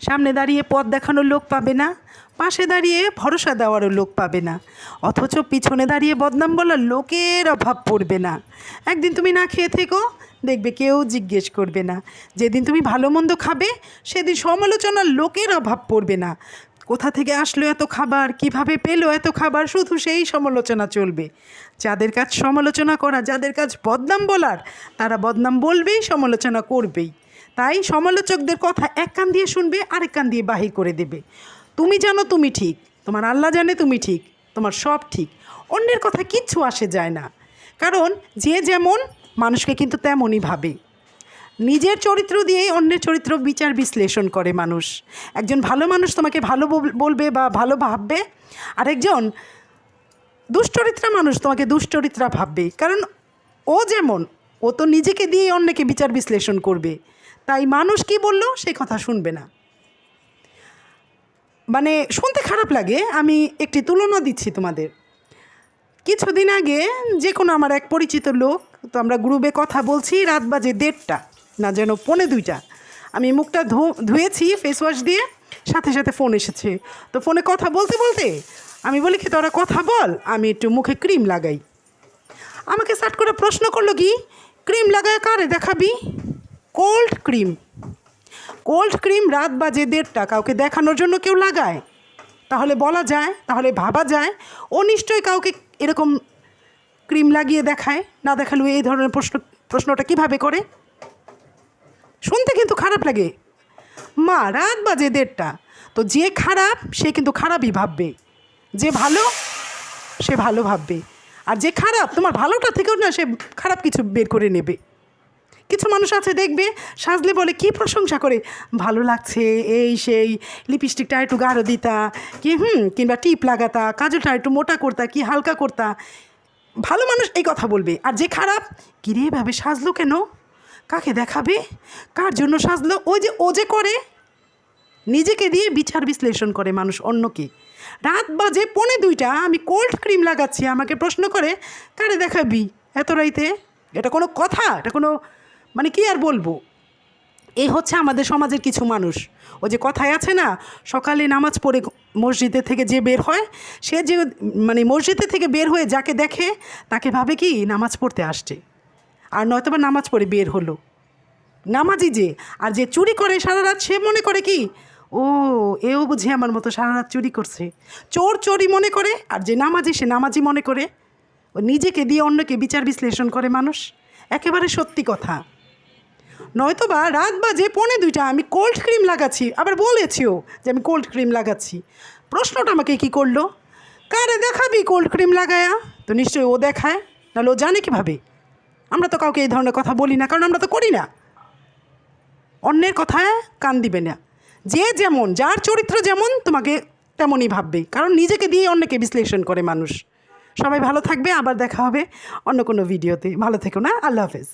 সামনে দাঁড়িয়ে পথ দেখানোর লোক পাবে না, পাশে দাঁড়িয়ে ভরসা দেওয়ারও লোক পাবে না। অথচ পিছনে দাঁড়িয়ে বদনাম বলার লোকের অভাব পড়বে না। একদিন তুমি না খেয়ে থেকো, দেখবে কেউ জিজ্ঞেস করবে না। যেদিন তুমি ভালো মন্দ খাবে, সেদিন সমালোচনার লোকের অভাব পড়বে না। কোথা থেকে আসলো এত খাবার? কীভাবে পেল এত খাবার? শুধু সেই সমালোচনা চলবে। যাদের কাজ সমালোচনা করা, যাদের কাজ বদনাম বলার, তারা বদনাম বলবেই, সমালোচনা করবেই। তাই সমালোচকদের কথা এক কান দিয়ে শুনবে, আরেক কান দিয়ে বাহির করে দেবে। তুমি জানো তুমি ঠিক। তোমার আল্লাহ জানে তুমি ঠিক। তোমার সব ঠিক। অন্যের কথা কিচ্ছু আসে যায় না। কারণ যে যেমন, মানুষকে কিন্তু তেমনই ভাবে। নিজের চরিত্র দিয়েই অন্যের চরিত্র বিচার বিশ্লেষণ করে মানুষ। একজন ভালো মানুষ তোমাকে ভালো বল- বলবে বা ভালো ভাববে। আরেকজন দুশ্চরিত্রা মানুষ তোমাকে দুশ্চরিত্রা ভাববে। কারণ ও যেমন, ও তো নিজেকে দিয়েই অন্যকে বিচার বিশ্লেষণ করবে। তাই মানুষ কি বলল? সে কথা শুনবে না। মানে শুনতে খারাপ লাগে। আমি একটি তুলনা দিচ্ছি তোমাদের। কিছুদিন আগে যে কোনো আমার এক পরিচিত লোক, তো আমরা গ্রুপে কথা বলছি, রাত বাজে দেড়টা। না যেন পৌনে দুইটা। আমি মুখটা ধুয়েছি ফেস ওয়াশ দিয়ে, সাথে সাথে ফোন এসেছে। তো ফোনে কথা বলতে বলতে আমি বলি কি তোরা কথা বল, আমি একটু মুখে ক্রিম লাগাই। আমাকে স্টার্ট করে প্রশ্ন করল কি ক্রিম লাগায় কারে দেখাবি? কোল্ড ক্রিম কোল্ড ক্রিম রাত বাজে দেড়টা, কাউকে দেখানোর জন্য কেউ লাগায়? তাহলে বলা যায়, তাহলে ভাবা যায়। ও নিশ্চয়ই কাউকে এরকম ক্রিম লাগিয়ে দেখায়। না দেখালেও এই ধরনের প্রশ্ন, প্রশ্নটা কীভাবে করে? শুনতে কিন্তু খারাপ লাগে। মা, রাত বাজে দেড়টা। তো যে খারাপ, সে কিন্তু খারাপই ভাববে। যে ভালো, সে ভালো ভাববে। আর যে খারাপ, তোমার ভালোটা থেকেও না সে খারাপ কিছু বের করে নেবে। কিছু মানুষ আছে দেখবে, সাজলে বলে, কি প্রশংসা করে। ভালো লাগছে, এই সেই, লিপস্টিকটা একটু গাঢ় দিতা, কি হুম, কিংবা টিপ লাগাতা, কাজলটা একটু মোটা করতা, কি হালকা করতা। ভালো মানুষ এই কথা বলবে। আর যে খারাপ, কিরে ভাবে সাজলো কেন? কাকে দেখাবে? কার জন্য সাজলো? ওই যে, ও যে করে? নিজেকে দিয়ে বিচার বিশ্লেষণ করে মানুষ অন্যকে। রাত বাজে পনে দুইটা, আমি কোল্ড ক্রিম লাগাচ্ছি, আমাকে প্রশ্ন করে, কারে দেখাবি এত রাইতে? এটা কোনো কথা, এটা কোনো মানে কি আর বলব? এই হচ্ছে আমাদের সমাজের কিছু মানুষ। ও যে কথায় আছে না, সকালে নামাজ পড়ে মসজিদের থেকে যে বের হয়, সে যে মানে মসজিদের থেকে বের হয়ে যাকে দেখে, তাকে ভাবে কি, নামাজ পড়তে আসছে। আর নয়তোবা নামাজ পড়ে বের হলো। নামাজি যে, আর যে চুরি করে সারা রাত, সে মনে করে কি? ও, এও বুঝি আমার মতো সারা রাত চুরি করছে। চোর চোরই মনে করে, আর যে নামাজি, সে নামাজি মনে করে। ও নিজেকে দিয়ে অন্যকে বিচার বিশ্লেষণ করে মানুষ। একেবারে সত্যি কথা। নয়তোবা রাত বাজে, পনে দুইটা, আমি কোল্ড ক্রিম লাগাচ্ছি। আবার বলেছিও যে আমি কোল্ড ক্রিম লাগাচ্ছি। প্রশ্নটা আমাকে কি করল? কারে দেখাবি কোল্ড ক্রিম লাগায়া? তো নিশ্চয়ই ও দেখায়, নাহলে ও জানে কীভাবে? আমরা তো কাউকে এই ধরনের কথা বলি না, কারণ আমরা তো করি না। অন্যের কথায় কান দিবে না। যে যেমন, যার চরিত্র যেমন, তোমাকে তেমনই ভাববে। কারণ নিজেকে দিয়ে অন্যকে বিশ্লেষণ করে মানুষ। সবাই ভালো থাকবে, আবার দেখা হবে অন্য কোনো ভিডিওতে। ভালো থেকো না, আল্লাহ হাফেজ।